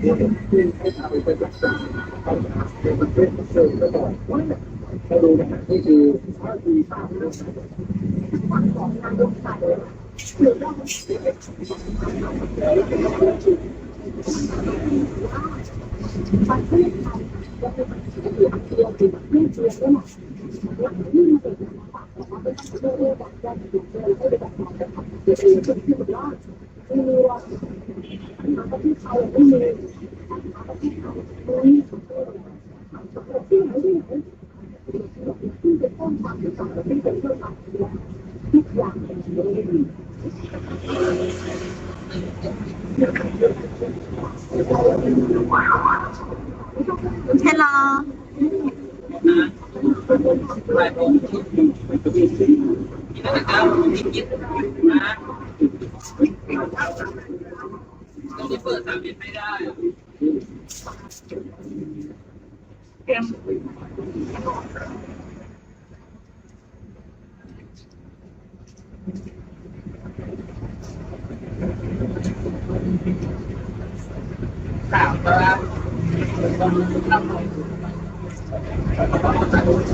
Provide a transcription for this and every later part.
ที่เมาเดูนะนี่คือ Hello。 เปิดสามเอ็ดไม่ได้เกมสามตัวแล้วต้องทำ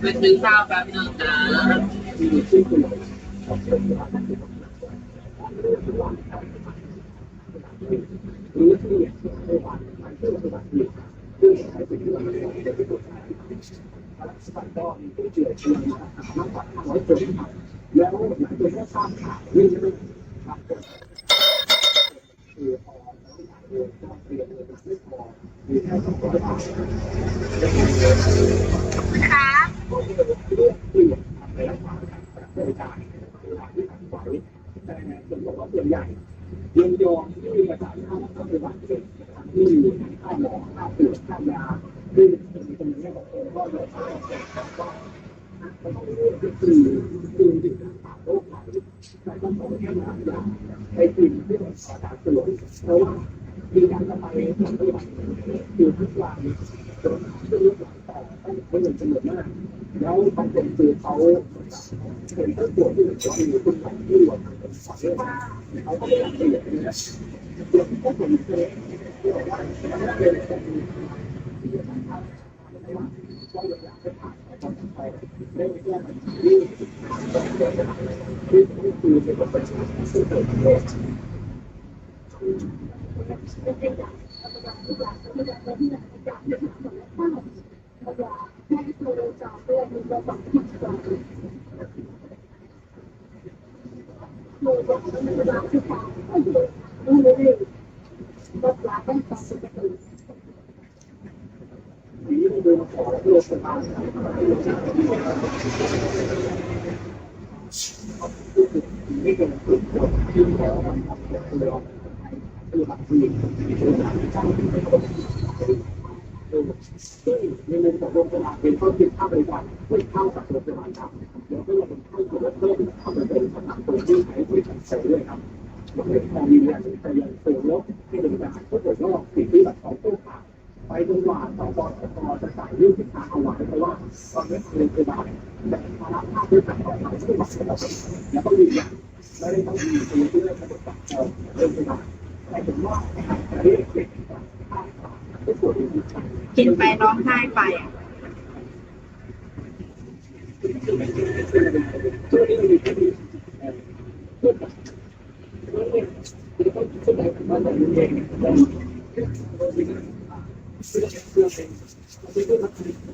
เป็นซื้อข้าวแป๊บนึงนะแล้วหลังจากที่ทราบข่าวนี่จะไม่คือพอแล้วหลายเดือนกที่ทราบข่าวเรียนเงินไม่พอมีแค่สองร้อยบาวว่ท วัตเด็กที่ค่าหมอค่าตรวจค่ายาคือตรงนี้บอกเลยว่าเราต้องเลือกคือคือดื่มน้ำโรคไตแต่ต้องบอกแค่น้ำยาไปกินเพื่อสาธารณสุขเพราะว่ามีการระบายของระหว่างคือทุกวันจนเลือดท่าออกไม่เหมือนกันหมดมากแล้วบางคนคือเขาเห็นต้นตัวที่เหลือมีคุณหมอที่หลว่าเขาก็ไม่รับเสียนะครับ 我们共同建设一个没有压迫、没有歧视、没有偏见、没有战争、没有压迫、没有歧视、没有战争的大家庭。我们要建设这样的一个大家庭，大家一起来建设这样的一个大家庭。 ซึ่งในมุมของโรงพยาบาลเองก็คิดค่าบริการไม่เที่ากับโรงพยาบาลครับเดี๋ยวก็จะเป็นค่าตัวเที่มเข้ที่มาเป็นสำหรับคนที่ใช้ที่บริการใช้ด้วยครับ ยกเลิกการยืนยันแต่ยังเสริมลบที่หนึ่งจากผู้ป่วยนอกสิที่แบบตของตู้ขาวไปจนกว่าสองปสองตอนจะใส่ยื่นทิศทางเอาไว้เพราะว่าตอนนี้คือคือบาทแต่ภาระภาคด้วยกันของเรที่มาเสริมแล้วก็ยืนยันไม่ได้ต้องมีตัวที่เรื่องระบบการเงินเรื่องบาทแต่ถึงว่าเรื่องเด็กผู้ป่วยกินไปร้องไห้ไปอะตัวนี้มีคดี 私は。